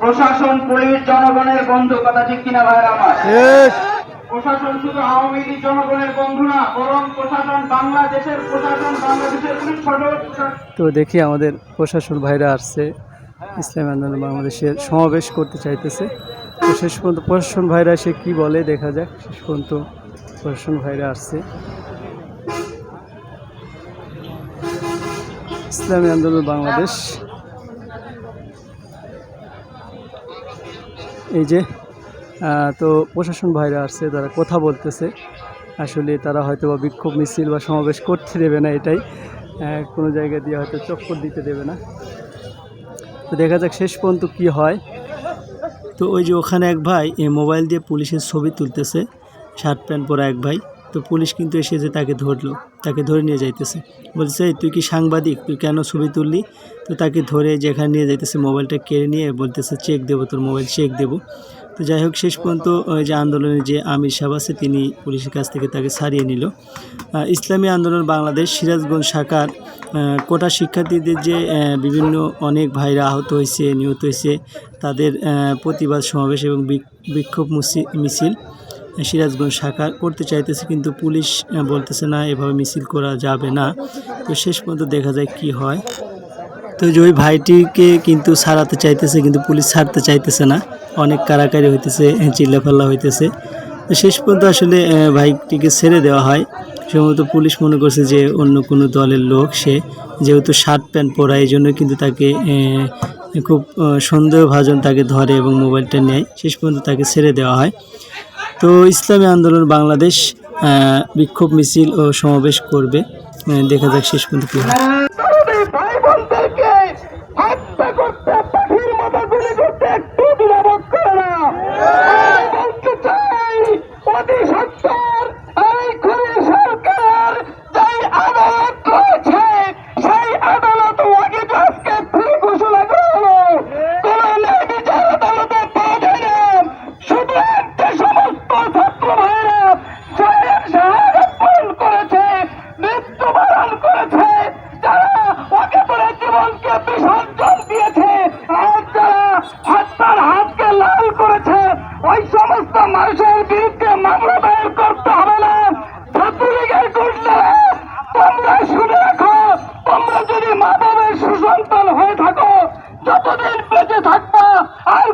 প্রশাসন পুলিশ জনগণের বন্ধু কথা ঠিক কিনা ভাইয়ের আমার? প্রশাসন শুধু আওয়ামী লীগ জনগণের বন্ধু না বরং প্রশাসন বাংলাদেশের প্রশাসন বাংলাদেশের পুলিশ প্রশাসন তো দেখি আমাদের প্রশাসন ভাইরা আসছে। ইসলাম আন্দোলন বাংলাদেশের সমাবেশ করতে চাইতেছে। তো শেষ পর্যন্ত প্রশাসন ভাইরা সে কি বলে দেখা যাক। শেষ পর্যন্ত প্রশাসন ভাইরা আসছে। ইসলামী আন্দোলন বাংলাদেশ এই যে তো প্রশাসন ভাইরা আসছে, তারা কথা বলতেছে। আসলে তারা হয়তো বা বিক্ষোভ মিছিল বা সমাবেশ করতে দেবে না এটাই। কোনো জায়গা দিয়ে হয়তো চক্কর দিতে দেবে না। তো দেখা যাক শেষ পর্যন্ত কি হয়। তো ওই যে ওখানে এক ভাই এই মোবাইল দিয়ে পুলিশের ছবি তুলতেছে, শার্ট প্যান্ট পরা এক ভাই। তো পুলিশ কিন্তু এসে যে তাকে ধরলো, তাকে ধরে নিয়ে যাইতেছে। বলছে তুই কি সাংবাদিক? তুই কেন ছবি তুললি? তো তাকে ধরে যেখানে নিয়ে যাইতেছে, মোবাইলটা কেড়ে নিয়ে বলতেছে, চেক দেবো তোর মোবাইল, চেক দেবো। তো যাই হোক, শেষ পর্যন্ত ওই যে আন্দোলনের যে আমির সাহেব আছে, তিনি পুলিশের কাছ থেকে তাকে ছাড়িয়ে নিল। ইসলামী আন্দোলন বাংলাদেশ সিরাজগঞ্জ শাখার কোটা শিক্ষার্থীদের যে বিভিন্ন অনেক ভাইরা আহত হয়েছে, নিহত হয়েছে, তাদের প্রতিবাদ সমাবেশ এবং বিক্ষোভ মিছিল। সিরাজগঞ্জ শাখা করতে চাইতেছে, কিন্তু পুলিশ বলতেছে না, এভাবে মিছিল করা যাবে না। তো শেষ পর্যন্ত দেখা যায় কি হয়। তো যে ওই ভাইটিকে কিন্তু ছাড়াতে চাইতেছে, কিন্তু পুলিশ ছাড়তে চাইতেছে না। অনেক কারাকারি হইতেছে, চিল্লাফাল্লা হইতেছে। তো শেষ পর্যন্ত আসলে ভাইটিকে ছেড়ে দেওয়া হয়। সম্ভবত পুলিশ মনে করছে যে অন্য কোনো দলের লোক, সে যেহেতু শার্ট প্যান্ট পরা, এই জন্য কিন্তু তাকে খুব সন্দেহভাজন তাকে ধরে এবং মোবাইলটা নেয়। শেষ পর্যন্ত তাকে ছেড়ে দেওয়া হয়। তো ইসলামী আন্দোলন বাংলাদেশ বিক্ষোভ মিছিল ও সমাবেশ করবে। দেখা যাক শেষ পর্যন্ত কী হয়।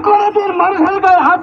আর কোনোদিন মানুষের গায়ে হাত